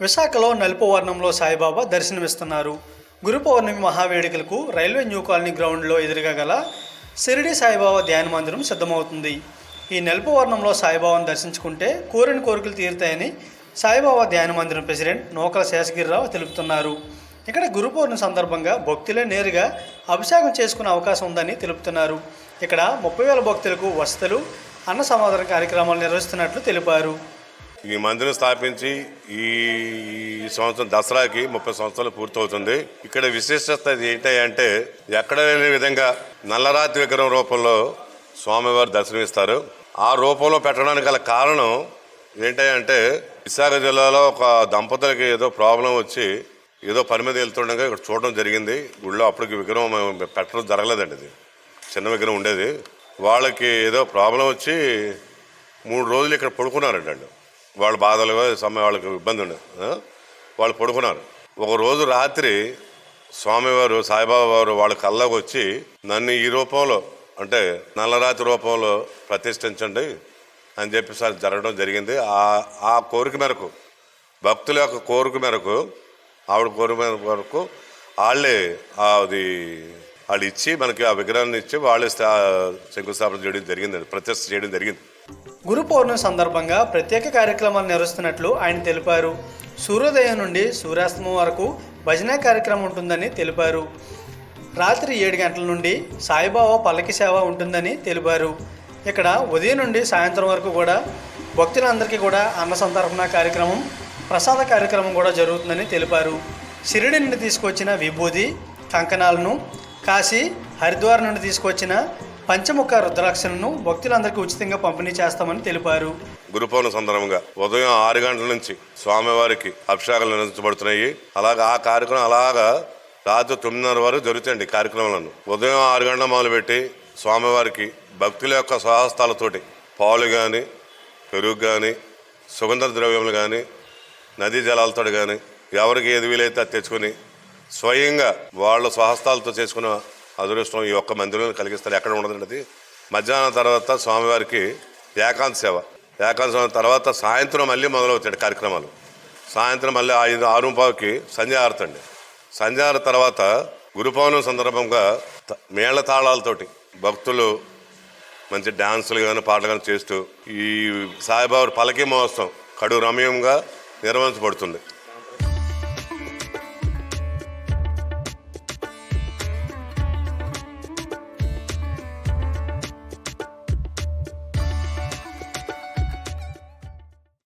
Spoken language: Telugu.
విశాఖలో నలుపు వర్ణంలో సాయిబాబా దర్శనమిస్తున్నారు. గురు పౌర్ణమి మహావేడుకలకు రైల్వే న్యూ కాలనీ గ్రౌండ్లో ఎదురుగా గల షిరిడి సాయిబాబా ధ్యాన మందిరం సిద్ధమవుతుంది. ఈ నలుపు వర్ణంలో సాయిబాబాను దర్శించుకుంటే కోరిన కోరికలు తీరుతాయని సాయిబాబా ధ్యాన మందిరం ప్రెసిడెంట్ నూకల శేషగిరిరావు తెలుపుతున్నారు. ఇక్కడ గురు పౌర్ణమి సందర్భంగా భక్తులే నేరుగా అభిషేకం చేసుకునే అవకాశం ఉందని తెలుపుతున్నారు. ఇక్కడ ముప్పై వేల భక్తులకు వసతులు అన్న సమాధాన కార్యక్రమాలు నిర్వహిస్తున్నట్లు తెలిపారు. ఈ మందిరం స్థాపించి ఈ ఈ సంవత్సరం దసరాకి ముప్పై సంవత్సరాలు పూర్తవుతుంది. ఇక్కడ విశిష్టత ఏంటంటే ఎక్కడ లేని విధంగా నల్లరాతి విగ్రహం రూపంలో స్వామివారు దర్శనమిస్తారు. ఆ రూపంలో పెట్టడానికి గల కారణం ఏంటంటే విశాఖ జిల్లాలో ఒక దంపతులకి ఏదో ప్రాబ్లం వచ్చి ఏదో పని మీద వెళ్తుండగా ఇక్కడ చూడడం జరిగింది. గుళ్ళో అప్పటికి విగ్రహం పెట్టడం జరగలేదండి ఇది చిన్న విగ్రహం ఉండేది. వాళ్ళకి ఏదో ప్రాబ్లం వచ్చి మూడు రోజులు ఇక్కడ పడుకున్నారండి వాళ్ళు. వాళ్ళ బాధలు సమయం వాళ్ళకి ఇబ్బంది ఉండదు. వాళ్ళు పడుకున్నారు. ఒకరోజు రాత్రి స్వామివారు సాయిబాబా వారు వాళ్ళ కల్లోకి వచ్చి నన్ను ఈ రూపంలో అంటే నల్లరాతి రూపంలో ప్రతిష్ఠించండి అని చెప్పి సార్ జరగడం జరిగింది. ఆ ఆ కోరిక మేరకు భక్తుల యొక్క కోరిక మేరకు ఆవిడ కోరిక మేరకు వాళ్ళే అది వాళ్ళు ఇచ్చి మనకి ఆ విగ్రహాన్ని ఇచ్చి వాళ్ళే స్థా- శంకుస్థాపన చేయడం జరిగింది ప్రతిష్ఠ చేయడం జరిగింది. గురు పౌర్ణమి సందర్భంగా ప్రత్యేక కార్యక్రమాలు నిర్వహిస్తున్నట్లు ఆయన తెలిపారు. సూర్యోదయం నుండి సూర్యాస్తమం వరకు భజన కార్యక్రమం ఉంటుందని తెలిపారు. రాత్రి ఏడు గంటల నుండి సాయిబాబా పల్లకి సేవ ఉంటుందని తెలిపారు. ఇక్కడ ఉదయం నుండి సాయంత్రం వరకు కూడా భక్తులందరికీ కూడా అన్న సంతర్పణ కార్యక్రమం ప్రసాద కార్యక్రమం కూడా జరుగుతుందని తెలిపారు. షిరిడి నుండి తీసుకొచ్చిన విభూది కంకణాలను కాశీ హరిద్వార్ నుండి తీసుకొచ్చిన పంచముఖ రుద్రాక్షలను భక్తులందరికీ ఉచితంగా పంపిణీ చేస్తామని తెలిపారు. గురుపౌర్ణ సందర్భంగా ఉదయం ఆరు గంటల నుంచి స్వామివారికి అభిషేకాలు నిర్వహించబడుతున్నాయి. అలాగా ఆ కార్యక్రమం అలాగా రాత్రి తొమ్మిదిన్నర వరకు జరుగుతాయండి కార్యక్రమాలను. ఉదయం ఆరు గంటల మొదలుపెట్టి స్వామివారికి భక్తుల యొక్క స్వహస్తాలతోటి పాలు కానీ పెరుగు కానీ సుగంధ ద్రవ్యములు కానీ నదీ జలాలతో కానీ ఎవరికి ఏది వీలైతే అది తెచ్చుకొని స్వయంగా వాళ్ళ స్వహస్తాలతో చేసుకున్న అదృష్టం ఈ ఒక్క మందిరంలో కలిగిస్తారు ఎక్కడ ఉండదండి. అది మధ్యాహ్నం తర్వాత స్వామివారికి ఏకాంత సేవ. ఏకాంత సేవ తర్వాత సాయంత్రం మళ్ళీ మొదలవుతాడు కార్యక్రమాలు. సాయంత్రం మళ్ళీ ఐదు ఆరు పావుకి సంధ్యాహారతి అండి. సంధ్యాహార తర్వాత గురుపౌర్ణం సందర్భంగా మేళ తాళాలతోటి భక్తులు మంచి డ్యాన్సులు కానీ పాటలు కానీ చేస్తూ ఈ సాయిబాబు పలకీ మహోత్సవం కడు రమ్యంగా నిర్వహించబడుతుంది.